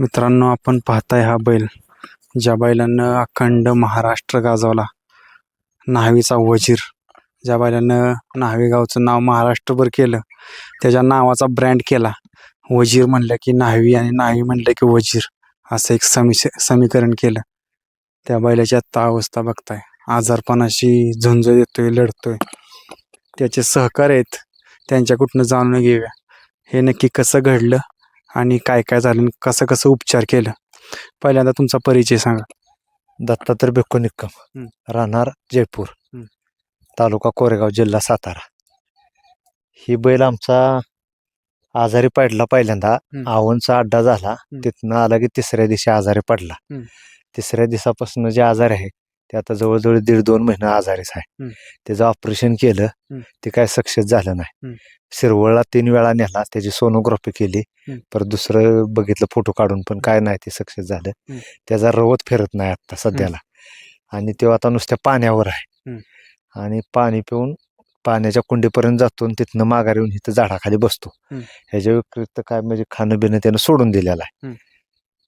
मित्रांनो आपण पाहताय हा बैल ज्या बैलानं अखंड महाराष्ट्र गाजवला. न्हावीचा वजीर. ज्या बैलानं न्हावी गावचं नाव महाराष्ट्रभर केलं त्याच्या नावाचा ब्रँड केला. वजीर म्हणलं की न्हावी आणि न्हावी म्हणलं की वजीर असं एक समी समीकरण केलं. त्या बैलाची आत्ता अवस्था बघताय. आजारपणाशी झुंज देतोय लढतोय. त्याचे सहकार आहेत त्यांच्याकडनं जाणून घेऊया. हे नक्की कसं घडलं? आणि काय काय झालं कसं कसं उपचार केलं पहिल्यांदा तुमचा परिचय सांगा दत्तात्रय भिक्खू निक्कम. राहणार जयपूर. तालुका कोरेगाव जिल्हा सातारा ही बैल आमचा आजारी पडला पहिल्यांदा. आवनचा अड्डा झाला. तिथनं आला की तिसऱ्या दिवशी आजारी पडला. तिसऱ्या दिवसापासून जे आजार आहे ते आता जवळजवळ दीड दोन महिने आजारीच आहे. त्याचं ऑपरेशन केलं. ते काय सक्सेस झालं नाही. शिरवळला तीन वेळा नेला त्याची सोनोग्राफी केली. परत दुसरं बघितलं फोटो काढून पण काय नाही ते सक्सेस झालं हं. त्याचा रवत फिरत नाही आता सध्याला आणि तो आता नुसत्या पाण्यावर आहे हं. आणि पाणी पिऊन पाण्याच्या कुंडीपर्यंत जातो आणि तिथनं माघारी येऊन इथं झाडाखाली बसतो हं. ह्याच्या व्यतिरिक्त काय म्हणजे खाणं बिणं त्यानं सोडून दिलेलं आहे.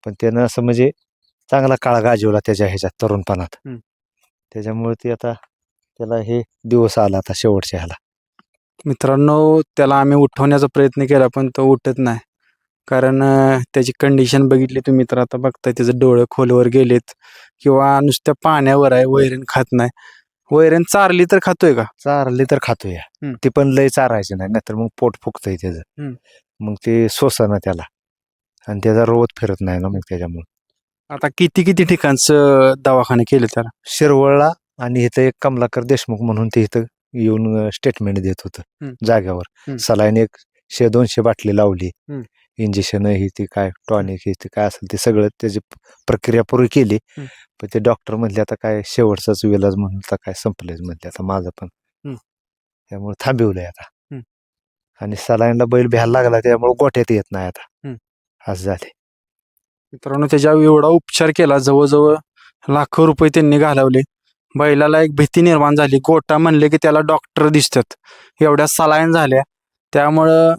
पण त्यानं असं म्हणजे चांगला काळ गाजवला त्याच्या ह्याच्यात तरुणपणात. त्याच्यामुळे ते आता त्याला हे दिवस आला आता शेवटच्या ह्याला. मित्रांनो त्याला आम्ही उठवण्याचा प्रयत्न केला पण तो उठत नाही. कारण त्याची कंडिशन बघितली तुम्ही तर आता बघताय त्याचं डोळं खोलवर गेलेत. किंवा नुसत्या पाण्यावर आहे वैरण खात नाही. वैरण चारली तर खातोय का? चारली तर खातोय. ती पण लय चारायची नाही नाहीतर मग पोट फुगतंय त्याचं. मग ते सोसना त्याला. आणि त्याचा रोत फिरत नाही ना मग त्याच्यामुळे. आता किती किती ठिकाणचं दवाखाने केले त्याला शिरवळला आणि इथं एक कमलाकर देशमुख म्हणून ते इथं येऊन स्टेटमेंट देत होतं. जाग्यावर. सलाईन एक शे दोनशे बाटली लावली. इंजेक्शन ही ती काय टॉनिक ही ती काय असेल ते सगळं त्याची प- प्रक्रिया पूर्ण केली. पण ते डॉक्टर म्हणले आता काय शेवटचाच विलाज म्हणून आता काय संपलेच म्हणले आता माझं पण. त्यामुळे थांबवलंय आता. आणि सलाईनला बैल भ्यायला लागला त्यामुळे गोठ्यात येत नाही आता. असं झाले मित्रांनो त्याच्यावर एवढा उपचार केला. जवळजवळ लाखो रुपये त्यांनी घालवले. बैलाला एक भीती निर्माण झाली. गोटा म्हणले की त्याला डॉक्टर दिसतात. एवढ्या सलायन झाल्या. त्यामुळं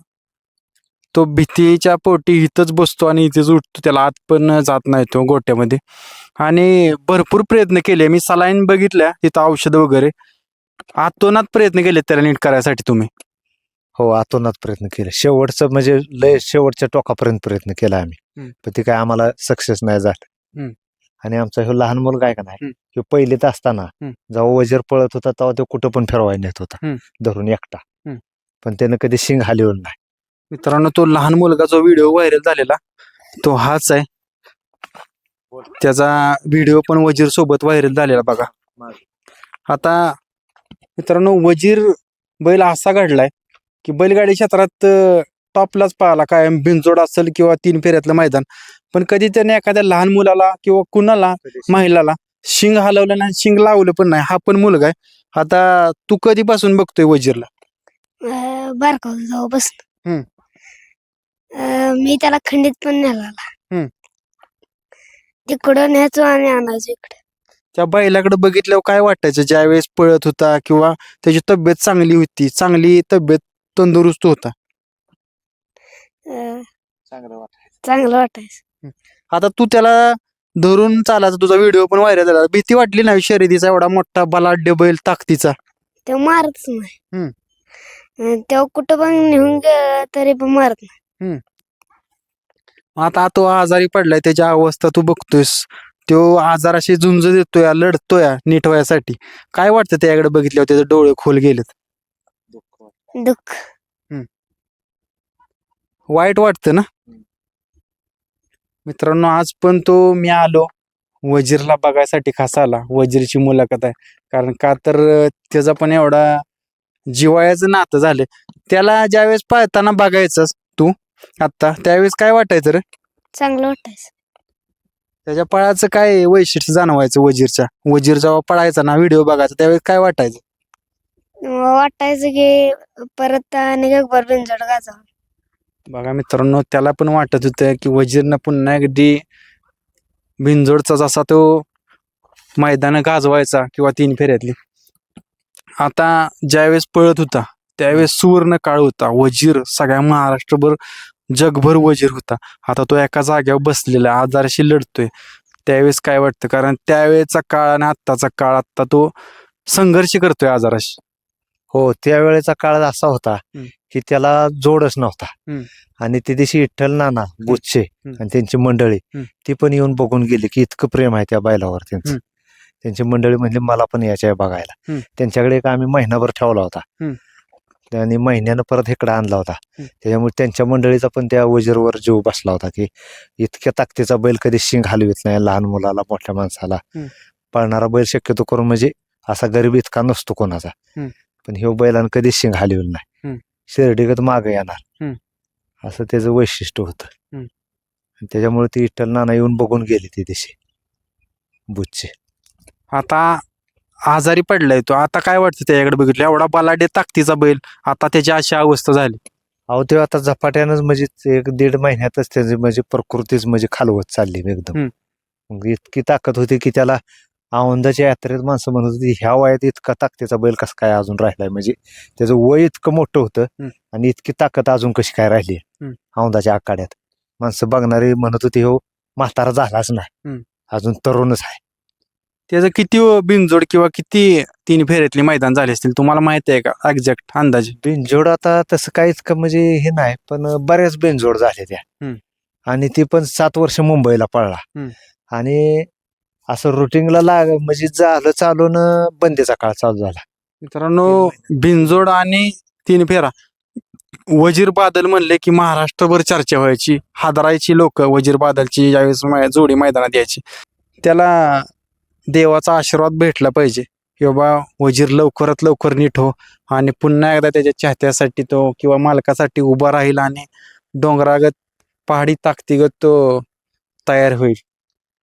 तो भीतीच्या पोटी इथंच बसतो आणि इथेच उठतो. त्याला आत पण जात नाही तो गोट्यामध्ये. आणि भरपूर प्रयत्न केले. मी सलाईन बघितल्या. तिथं औषध वगैरे. आतोनात प्रयत्न केले त्याला नीट करायसाठी तुम्ही. हो आतोनात प्रयत्न केले शेवटचं म्हणजे लय शेवटच्या टोकापर्यंत प्रयत्न केला आम्ही. पण ते काय आम्हाला सक्सेस नाही झालं हं. आणि आमचा ह्यो लहान मुलगा आहे का नाही हं. ह्यो पहिलीत असताना. जेव्हा वजीर पळत होता तेव्हा तो कुठं पण फिरवायला नेत होता. धरून एकटा. पण त्यानं कधी शिंग हलवलं नाही मित्रांनो तो लहान मुलगा जो व्हिडिओ व्हायरल झालेला तो हाच आहे त्याचा व्हिडिओ पण वजीर सोबत व्हायरल झालेला बघा आता मित्रांनो वजीर बैल असा घडलाय की बैलगाडी क्षेत्रात टॉपलाच पाहिला काय बिनजोड असेल किंवा तीन फेऱ्यातलं मैदान. पण कधी त्याने एखाद्या लहान मुलाला किंवा कुणाला महिलाला शिंग हलवलं नाही शिंग लावलं पण नाही. हा पण मुलगा आहे. आता तू कधीपासून बघतोय वजीरला? बारका मी त्याला खंडीत पण नेला हम्म. तिकडं न्यायचो आणि आणायचो इकडे. त्या बैलाकडे बघितल्यावर काय वाटायचं? ज्यावेळेस पळत होता किंवा त्याची तब्येत चांगली होती चांगली तब्येत तंदुरुस्त होता. अं, चांगलं वाटायचं. आता तू त्याला धरून चालायचा. तुझा व्हिडिओ पण व्हायरल झाला. भीती वाटली नाही शर्यतीचा? एवढा मोठा बलाढ्य बैल ताकदीचा? ते मारतच नाही. हम्म. अं, तेव्हा कुठं पण नेऊन गेलं तरी पण मारत नाही. आता तो आजारी पडलाय. त्याची अवस्था तू बघतोयस. तो आजाराशी झुंज देतोय लढतोय नीट व्हायसाठी काय वाटतं त्याकडे बघितल्यावर? त्याचे डोळे खोल गेलेत. दुःख. वाईट वाटतं ना? मित्रांनो आज पण तो मी आलो. वजीरला बघायसाठी खास आला वजीरची मुलाखत आहे. कारण का तर त्याचा पण एवढा जिवाळ्याचं नातं झालं त्याला ज्यावेळेस पळताना बघायचंस तू आत्ता त्यावेळेस काय वाटायचं रे? चांगलं वाटायचं. त्याच्या पळाचं काय वैशिष्ट्य जाणवायचं वजीरच्या? वजीर जेव्हा पळायचा ना व्हिडिओ बघायचा त्यावेळेस काय वाटायचं? वाटायचं की परत आणि गगभर बिनजोड गाजावं. बघा मित्रांनो त्याला पण वाटत होतं की वजीरनं पुन्हा अगदी बिनजोडचा जसा तो मैदान गाजवायचा किंवा तीन फेऱ्यातली. आता ज्यावेळेस पळत होता त्यावेळेस सुवर्ण काळ होता. वजीर सगळ्या महाराष्ट्रभर जगभर वजीर होता. आता तो एका जाग्यावर बसलेला आजाराशी लढतोय. त्यावेळेस काय वाटतं? कारण त्यावेळेचा काळ आणि आत्ताचा काळ आत्ता तो संघर्ष करतोय आजाराशी. हो त्यावेळेचा काळ असा होता. की त्याला जोडच नव्हता. आणि ते दिवशी विठ्ठल नाना हम्म. आणि त्यांची मंडळी. ती पण येऊन बघून गेली की इतकं प्रेम आहे त्या बैलावर त्यांचं. त्यांची मंडळी म्हणली मला पण यायचं आहे बघायला. त्यांच्याकडे एक आम्ही महिनाभर ठेवला होता. आणि महिन्यानं परत इकडे आणला होता. त्याच्यामुळे त्यांच्या मंडळीचा पण त्या वजीरवर जीव बसला होता की इतक्या ताकदीचा बैल कधी शिंग हलवित नाही लहान मुलाला मोठ्या माणसाला. पळणारा बैल शक्यतो करून म्हणजे असा गरीब इतका नसतो कोणाचा. पण ह्यो बैलानं कधी शिंग हलविल नाही. हम्म. शिर्डीगत मागे येणार. हम्म. असं त्याचं वैशिष्ट्य होतं. हम्म. आणि त्याच्यामुळे ती विठ्ठल नाना येऊन बघून गेली ती दिवशी बुच्चे. आता आजारी पडलाय तो. आता काय वाटतं त्याच्याकडे बघितलं? एवढा बलाढ्य ताकदीचा बैल आता त्याची अशी अवस्था झाली. अहो ते आता झपाट्यानंच म्हणजे ते एक दीड महिन्यातच त्याची म्हणजे प्रकृतीच म्हणजे खालवत चालली एकदम. हम्म. मग इतकी ताकद होती की त्याला औंदाच्या यात्रेत माणसं म्हणत होती ह्या वयात इतका ताकदीचा बैल कसं काय अजून राहिलाय म्हणजे त्याचं वय इतकं मोठं होतं. आणि इतकी ताकद अजून कशी काय राहिली. औंदाच्या आखाड्यात माणसं बघणारी म्हणत होती हो म्हातारा झालाच नाही. अजून तरुणच आहे त्याचं किती बिनजोड किंवा किती तीन फेऱ्यातली मैदान झाले असतील तुम्हाला माहिती आहे का एक्झॅक्ट अंदाजे बेंजोड आता तसं काही इतकं म्हणजे हे नाही पण बऱ्याच बेंजोड झाल्या त्या. आणि ती पण सात वर्ष मुंबईला पळला. आणि असं रुटीनला लाग म्हणजे झालं चालून बंदीचा काळ चालू झाला. मित्रांनो बिनजोड आणि तीन फेरा. वजीर बादल म्हणले की महाराष्ट्रभर चर्चा व्हायची हादरायची लोक वजीर बादलची ज्यावेळेस जोडी मैदानात यायची. त्याला देवाचा आशीर्वाद भेटला पाहिजे. की बाबा वजीर लवकरात लवकर नीट हो. आणि पुन्हा एकदा त्याच्या चाहत्यासाठी तो किंवा मालकासाठी उभा राहील आणि डोंगरागत पहाडी ताकदीगत तो तयार होईल.